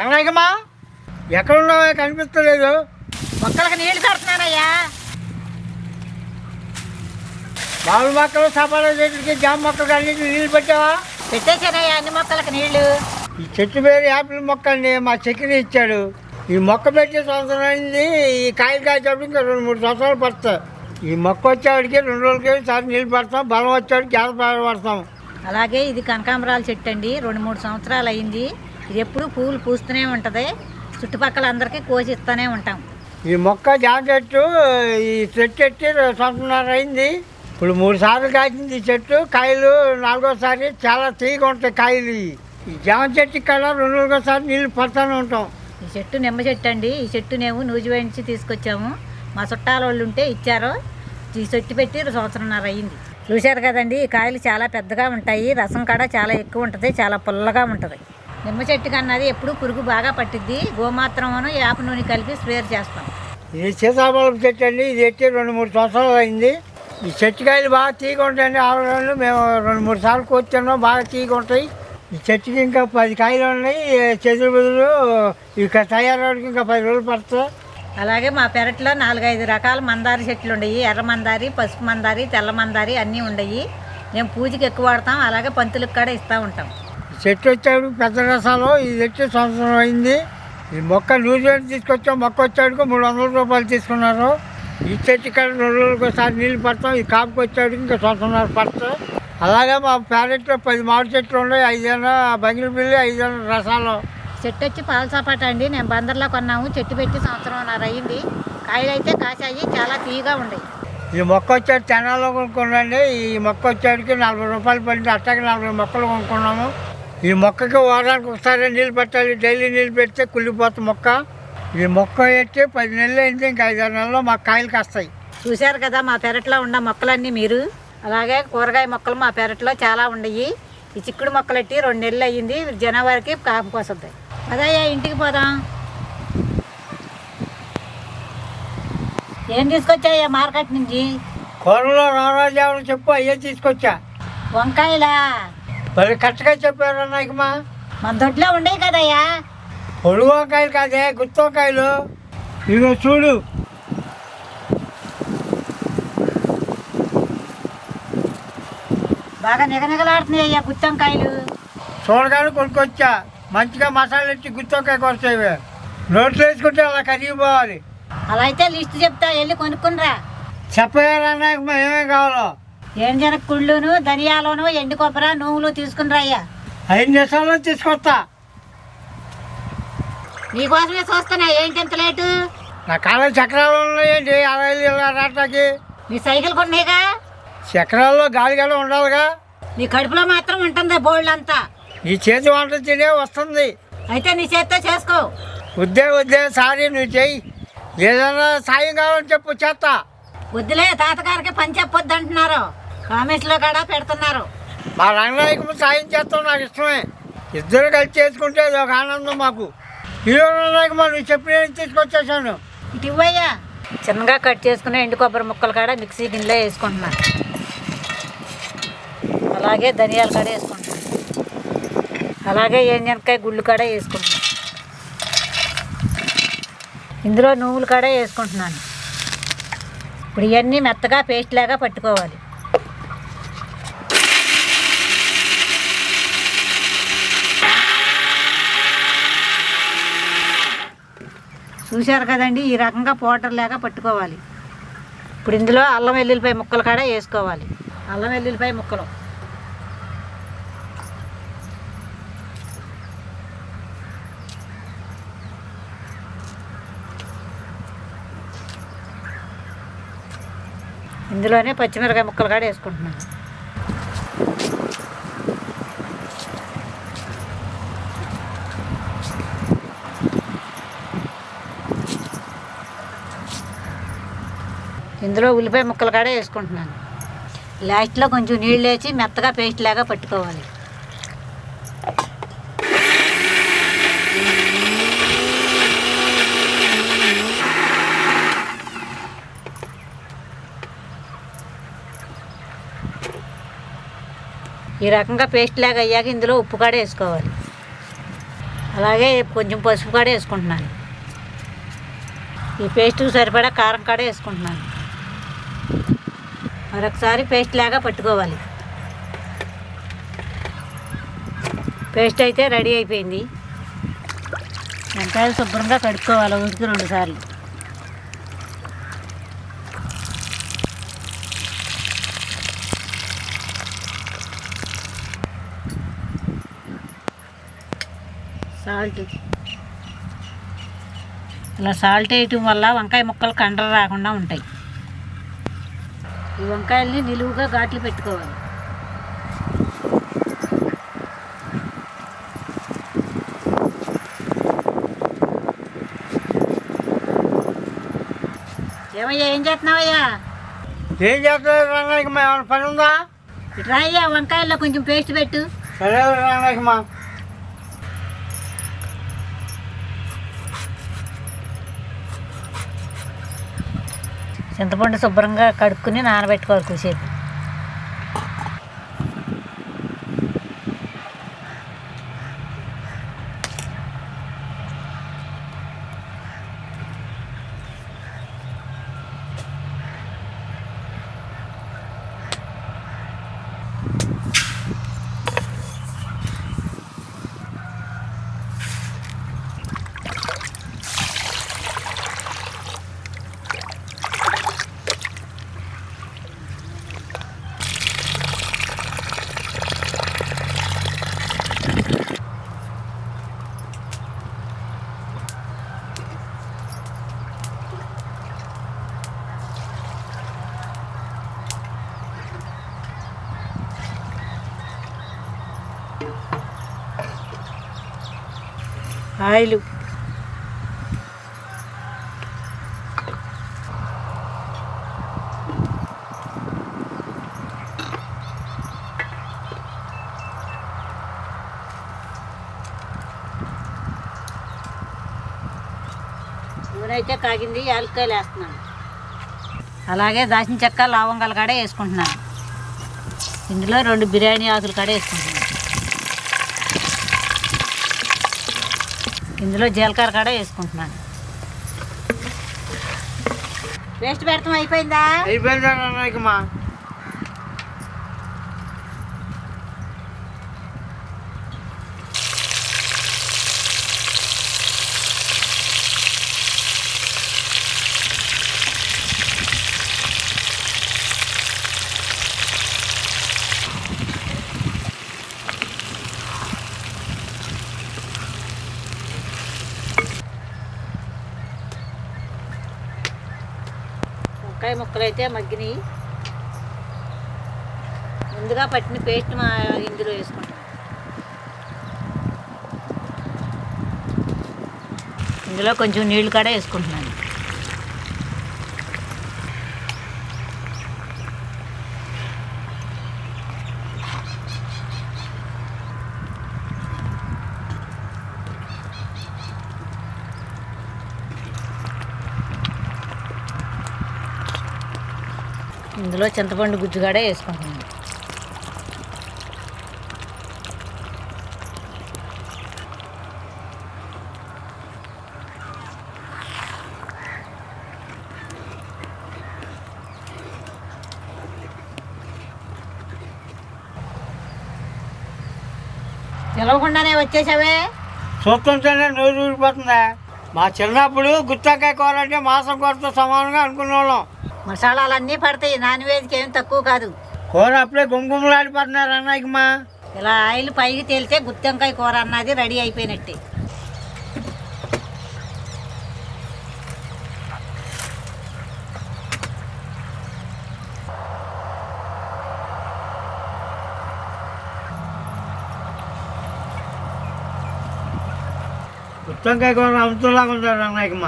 రంగనాయకమ్మా ఎక్కడున్నావో కనిపిస్తలేదు. మొక్కలకు నీళ్ళు పెడుతున్నానయ్యా మామిడి మొక్కలు సపాల చెట్టుకి జామ మొక్కలు అన్నింటికి నీళ్ళు పెట్టావా? పెట్టేశానయ్యా అన్ని మొక్కలకు నీళ్ళు. ఈ చెట్టు పేరు యాపిల్ మొక్క అండి మా చెక్కిని ఇచ్చాడు. ఈ మొక్క పెట్టే సంవత్సరం అయింది ఈ కాయలు కాసేటప్పుడు ఇంకా రెండు మూడు సంవత్సరాలు పడతాయి. ఈ మొక్క వచ్చేవాడికి రెండు రోజులకి సారి నీళ్ళు పడతాం బలం వచ్చేవాడికి గ్యాస్ పడతాం. అలాగే ఇది కనకాంబరాల చెట్టు అండి రెండు మూడు సంవత్సరాలు అయింది. ఇది ఎప్పుడు పువ్వులు పూస్తూనే ఉంటుంది. చుట్టుపక్కల అందరికీ కోసి ఇస్తూనే ఉంటాం. ఈ మొక్క జామ చెట్టు ఈ చెట్టు ఎట్టి సంవత్సరంన్నర అయింది. ఇప్పుడు మూడు సార్లు కాసింది ఈ చెట్టు. కాయలు నాలుగోసారి చాలా తీగ ఉంటాయి కాయలు. ఈ జామ చెట్టు ఇక్కడ రెండు రోజులకోసారి నీళ్ళు పడతానే ఉంటాం. ఈ చెట్టు నిమ్మ చెట్టు అండి. ఈ చెట్టు మేము నూజివే నుంచి తీసుకొచ్చాము. మా చుట్టాల వాళ్ళు ఉంటే ఇచ్చారు. ఈ చెట్టు పెట్టి సంవత్సరంన్నర అయింది. చూశారు కదండి ఈ కాయలు చాలా పెద్దగా ఉంటాయి. రసం కాడ చాలా ఎక్కువ ఉంటుంది చాలా పుల్లగా ఉంటుంది. నిమ్మ చెట్టు కన్నది ఎప్పుడు పురుగు బాగా పట్టిద్ది. గోమాత్రమును వేప నూనె కలిపి స్ప్రేర్ చేస్తాం. ఇది సీతాఫలం చెట్టు అండి ఇది ఎట్టి రెండు మూడు సంవత్సరాలు అయింది. ఈ చెట్టు కాయలు బాగా తీగ ఉంటాయండి ఆవులు మేము రెండు మూడు సార్లు కూర్చున్నాం బాగా తీగ ఉంటాయి. ఈ చెట్టుకి ఇంకా పది కాయలు ఉన్నాయి చెదురు బదులు ఇక తయారవడానికి ఇంకా పది రోజులు పడుతుంది. అలాగే మా పెరట్లో నాలుగైదు రకాల మందారి చెట్లు ఉండయి. ఎర్ర మందారి పసుపు మందారి తెల్ల మందారి అన్నీ ఉండయి. మేము పూజకి ఎక్కువ వాడతాం అలాగే పంతులకు కూడా ఇస్తూ ఉంటాం. చెట్టు వచ్చాడు పెద్ద రసాలు ఇది వచ్చి సంవత్సరం అయింది. ఈ మొక్క వేలు తీసుకొచ్చాం మొక్క వచ్చాడుకు మూడు వందల రూపాయలు తీసుకున్నారు. ఈ చెట్టు ఇక్కడ రెండు రోజులకు ఒకసారి నీళ్ళు పడతాం ఈ కాపుకి వచ్చాడు ఇంకా సంవత్సరం పడతాం. అలాగే మా ప్యారెట్లో పది మామిడి చెట్లు ఉన్నాయి ఐదేళ్ళ బంగిలి బిల్లి ఐదేళ్ళ రసాలు. చెట్టు వచ్చి పాల సపాట అండి. నేను బందర్లో కొన్నాము చెట్టు పెట్టి సంవత్సరం అయింది. కాయలు అయితే కాసాయి చాలా తీయగా ఉండయి ఈ మొక్క వచ్చాడు తెనాలో కొనుక్కున్నాండి ఈ మొక్క వచ్చాడికి నలభై రూపాయలు పడింది అట్టకి నలభై మొక్కలు కొనుక్కున్నాము. ఈ మొక్కకి వారానికి ఒకసారి నీళ్ళు పెట్టాలి. డైలీ నీళ్ళు పెడితే కుళ్ళిపోతుంది మొక్క. ఈ మొక్క ఎట్టి పది నెలలు అయింది. ఇంకా ఐదారు నెలల్లో మాకు కాయలు కాస్తాయి చూశారు కదా మా పెరట్లో ఉన్న మొక్కలన్నీ మీరు? అలాగే కూరగాయ మొక్కలు మా పెరట్లో చాలా ఉండయి ఈ చిక్కుడు మొక్కలు ఎట్టి రెండు నెలలు అయ్యింది. జనవరికి కాపుకి వస్తుంది అదయ్యా ఇంటికి పోదాం. ఏం తీసుకొచ్చాయ్యా మార్కెట్ నుంచి? కూరలో రామరాజావులు చెప్పు అయ్యే తీసుకొచ్చా. వంకాయలా? మరి కరెక్ట్గా చెప్పారు నాయకమా? మన దొడ్లో ఉండేవి కదయ్యా. పొడి వంకాయలు కాదే గుత్తి వంకాయలు ఇదిగో చూడు. బాగా నిగనిగలాడుతున్నాయి అయ్యా గుత్తి వంకాయలు చూడగానే కొనుక్కొచ్చా. మంచిగా మసాలా ఇచ్చి గుత్తి వంకాయ కొడతాయి నోట్లో వేసుకుంటే అలా కరిగిపోవాలి. అలా అయితే లిస్ట్ చెప్తా వెళ్ళి కొనుక్కునిరా చెప్పగారా నాయకమా? ఏమేం కావాలో? ఎంజనక కుళ్ళును ధనియాలోను ఎండు కొబ్బరి నువ్వులు తీసుకునిరా అయ్యా ఐదు నిమిషాల్లో తీసుకొస్తా. నీకోసమే చూస్తున్నా ఏంటి ఇంత లేటు? నా కాళ్ళ చక్రాలు ఉన్నాయండి అరవై ఇలా రావటానికి. నీ సైకిల్ కొన్నాయిగా? చక్రాల్లో గాలి గల ఉండాలిగా. నీ కడుపులో మాత్రం ఉంటుంది బోల్డ్ అంతా ఈ చేతి వంట తినే వస్తుంది. అయితే నీ చేత్తో చేసుకో. వద్దే వద్దే సారీ నువ్వు చెయ్యి. ఏదైనా సాయం కావాలని చెప్పు చేస్తా వద్దులే తాతగారికి పని చెప్పొద్దు అంటున్నారు కామెంట్స్లో కూడా పెడుతున్నారు. మా రంగనాయకు సాయం చేస్తాం నాకు ఇష్టమే. ఇద్దరు కలిసి చేసుకుంటే అది ఒక ఆనందం మాకు. హీరో రంగనాయకు నువ్వు చెప్పిన తీసుకొచ్చేసాను ఇటు ఇవ్వయ్యా. చిన్నగా కట్ చేసుకున్న ఎండు కొబ్బరి ముక్కలు కూడా మిక్సీ గిన్నెలో వేసుకుంటున్నాను అలాగే ధనియాలు కూడా వేసుకుంటున్నాను అలాగే ఎంజనకాయ గుళ్ళు కూడా వేసుకుంటున్నాను ఇందులో నువ్వులు కూడా వేసుకుంటున్నాను. ఇప్పుడు ఇవన్నీ మెత్తగా పేస్ట్ లాగా పట్టుకోవాలి. చూశారు కదండి ఈ రకంగా పోటర్ లేక పట్టుకోవాలి. ఇప్పుడు ఇందులో అల్లం వెల్లుల్లిపాయ ముక్కలు కూడా వేసుకోవాలి. అల్లం వెల్లుల్లిపాయ ముక్కలు. ఇందులోనే పచ్చిమిరకాయ ముక్కలు కూడా వేసుకుంటున్నాను. ఇందులో ఉల్లిపాయ ముక్కలు కూడా వేసుకుంటున్నాను. లాస్ట్లో కొంచెం నీళ్ళు వేసి మెత్తగా పేస్ట్ లాగా పట్టుకోవాలి. ఈ రకంగా పేస్ట్ లాగా అయ్యాక ఇందులో ఉప్పు కూడా వేసుకోవాలి. అలాగే కొంచెం పసుపు కాడ వేసుకుంటున్నాను. ఈ పేస్ట్కి సరిపడా కారం కాడ వేసుకుంటున్నాను. మరొకసారి పేస్ట్ లాగా పట్టుకోవాలి. పేస్ట్ అయితే రెడీ అయిపోయింది. వంకాయలు శుభ్రంగా కడుక్కోవాలి ఒకటికి రెండు సార్లు. సాల్ట్. ఇలా సాల్ట్ వేయటం వల్ల వంకాయ ముక్కలు కండలు రాకుండా ఉంటాయి. ఈ వంకాయల్ని నిలువుగా ఘాట్లు పెట్టుకోవాలి. ఏమయ్యా ఏం చేస్తున్నావయ్యా? ఏం చేస్తారు రంగనాయకమ్మ ఏమైనా పని ఉందా? ఇట్రా అయ్యా వంకాయల్లో కొంచెం పేస్ట్ పెట్టు. సరే రంగనాయకమ్మ చింతపండు శుభ్రంగా కడుక్కుని నానబెట్టుకోవాలి కొద్దిసేపు ఆయిల్. నూనె కాగింది యాలక్కాయలు వేస్తున్నాను. అలాగే దాచిన చెక్క లవంగాలు కాడ వేసుకుంటున్నాను. ఇందులో రెండు బిర్యానీ ఆకులు కాడ వేసుకుంటున్నాను. ఇందులో జీలకర్ర కాడ వేసుకుంటున్నాను. పేస్ట్ పెడతాం అయిపోయిందా? అయిపోయిందా రంగనాయకమ్మ వంకాయ ముక్కలు అయితే మగ్గినాయి. ముందుగా పట్టిన పేస్ట్ మా ఇందులో వేసుకుంటాం. ఇందులో కొంచెం నీళ్ళు కూడా వేసుకుంటున్నాను. ఇందులో చింతపండు గుజ్జుగాడే వేసుకుంటున్నాను. తెలవకుండానే వచ్చేసావే. చూస్తుంటేనే నోరు ఊరిపోతుందా? మా చిన్నప్పుడు గుత్తాకాయ కూర అంటే మాసం కూరతో సమానంగా అనుకునే వాళ్ళం అనుకునేవాళ్ళం మసాలాలన్నీ పడతాయి. నాన్ వెజ్కి ఏం తక్కువ కాదు. కూర అప్పుడే గుమగుమలాడిపోతున్నారు రంగనాయకమ్మ ఇలా ఆయిల్ పైకి తేలితే గుత్తెంకాయ కూర అన్నది రెడీ అయిపోయినట్టే. గుత్తంకాయ కూర అమృతంలాగా ఉంటారు రంగనాయకమ్మ